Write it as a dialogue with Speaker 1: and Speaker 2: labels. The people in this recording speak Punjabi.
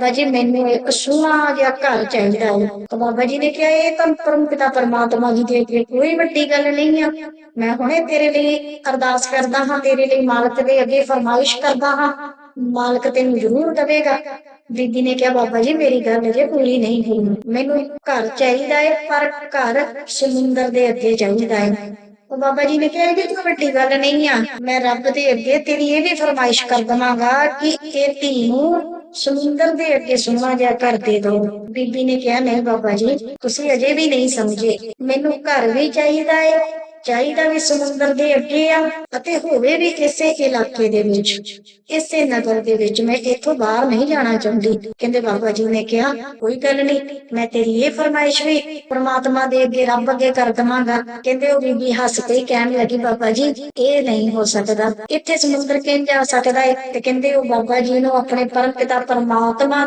Speaker 1: ਬਾਬਾ ਜੀ, ਮੈਨੂੰ ਇੱਕ ਸੋਹਣਾ ਜਿਹਾ ਘਰ ਚਾਹੀਦਾ ਹੈ। ਤਾਂ ਬਾਬਾ ਜੀ ਨੇ ਕਿਹਾ, ਇਹ ਤਾਂ ਪਰਮ ਪਿਤਾ ਪਰਮਾਤਮਾ ਜੀ ਦੇ ਅੱਗੇ ਕੋਈ ਵੱਡੀ ਗੱਲ ਨਹੀਂ ਆ। ਮੈਂ ਹੁਣੇ ਤੇਰੇ ਲਈ ਅਰਦਾਸ ਕਰਦਾ ਹਾਂ, ਤੇਰੇ ਲਈ ਮਾਲਕ ਦੇ ਅੱਗੇ ਫਰਮਾਇਸ਼ ਕਰਦਾ ਹਾਂ। ਮਾਲਕ ਤੈਨੂੰ ਜ਼ਰੂਰ ਦੇਵੇਗਾ। ਬੀਬੀ ਨੇ ਕਿਹਾ, ਬਾਬਾ ਜੀ, ਮੇਰੀ ਗੱਲ ਅਜੇ ਪੂਰੀ ਨਹੀਂ ਹੋਈ। ਮੈਨੂੰ ਘਰ ਚਾਹੀਦਾ ਹੈ, ਪਰ ਘਰ ਸਮੁੰਦਰ ਦੇ ਅੱਗੇ ਚਾਹੀਦਾ ਹੈ। ਉਹ ਬਾਬਾ ਜੀ ਨੇ ਕਿਹਾ, ਇਹ ਕੋਈ ਵੱਡੀ ਗੱਲ ਨਹੀਂ ਆ। ਮੈਂ ਰੱਬ ਦੇ ਅੱਗੇ ਤੇਰੀ ਇਹ ਵੀ ਫਰਮਾਇਸ਼ ਕਰ ਦਵਾਂਗਾ ਕਿ ਇਹ ਧੀ ਨੂੰ ਸਮੁੰਦਰ ਦੇ ਅੱਗੇ ਸੋਹਣਾ ਜਿਹਾ ਘਰ ਦੇ ਦੋ। ਬੀਬੀ ਨੇ ਕਿਹਾ, ਨਹੀਂ ਬਾਬਾ ਜੀ, ਤੁਸੀਂ ਅਜੇ ਵੀ ਨਹੀਂ ਸਮਝੇ। ਮੈਨੂੰ ਘਰ ਵੀ ਚਾਹੀਦਾ ਹੈ ਚਾਹੀਦਾ ਵੀ ਸਮੁੰਦਰ ਦੇ ਅੱਗੇ ਆ ਅਤੇ ਹੋਵੇ ਵੀ ਇਸੇ ਇਲਾਕੇ ਦੇ ਵਿੱਚ। ਇਸੇ ਨਗਰ ਦੇ ਵਿੱਚ ਮੈਂ ਇੱਥੋਂ ਬਾਹਰ ਨਹੀਂ ਜਾਣਾ ਚਾਹੁੰਦੀ। ਕਹਿੰਦੇ ਬਾਬਾ ਜੀ ਨੇ ਕਿਹਾ, ਕੋਈ ਗੱਲ ਨਹੀਂ, ਮੈਂ ਤੇਰੀ ਇਹ ਫਰਮਾਇਸ਼ ਵੀ ਪ੍ਰਮਾਤਮਾ ਦੇ ਅੱਗੇ ਰੱਬ ਅੱਗੇ ਕਰ ਦਵਾਂਗਾ। ਕਹਿੰਦੇ ਉਹ ਬੀਬੀ ਹੱਸ ਕੇ ਕਹਿਣ ਲੱਗੀ, ਬਾਬਾ ਜੀ, ਇਹ ਨਹੀਂ ਹੋ ਸਕਦਾ। ਇੱਥੇ ਸਮੁੰਦਰ ਕਿੰਜ ਜਾ ਸਕਦਾ ਹੈ ਤੇ ਕਹਿੰਦੇ ਉਹ ਬਾਬਾ ਜੀ ਨੂੰ ਆਪਣੇ ਪਰਮ ਪਿਤਾ ਪਰਮਾਤਮਾ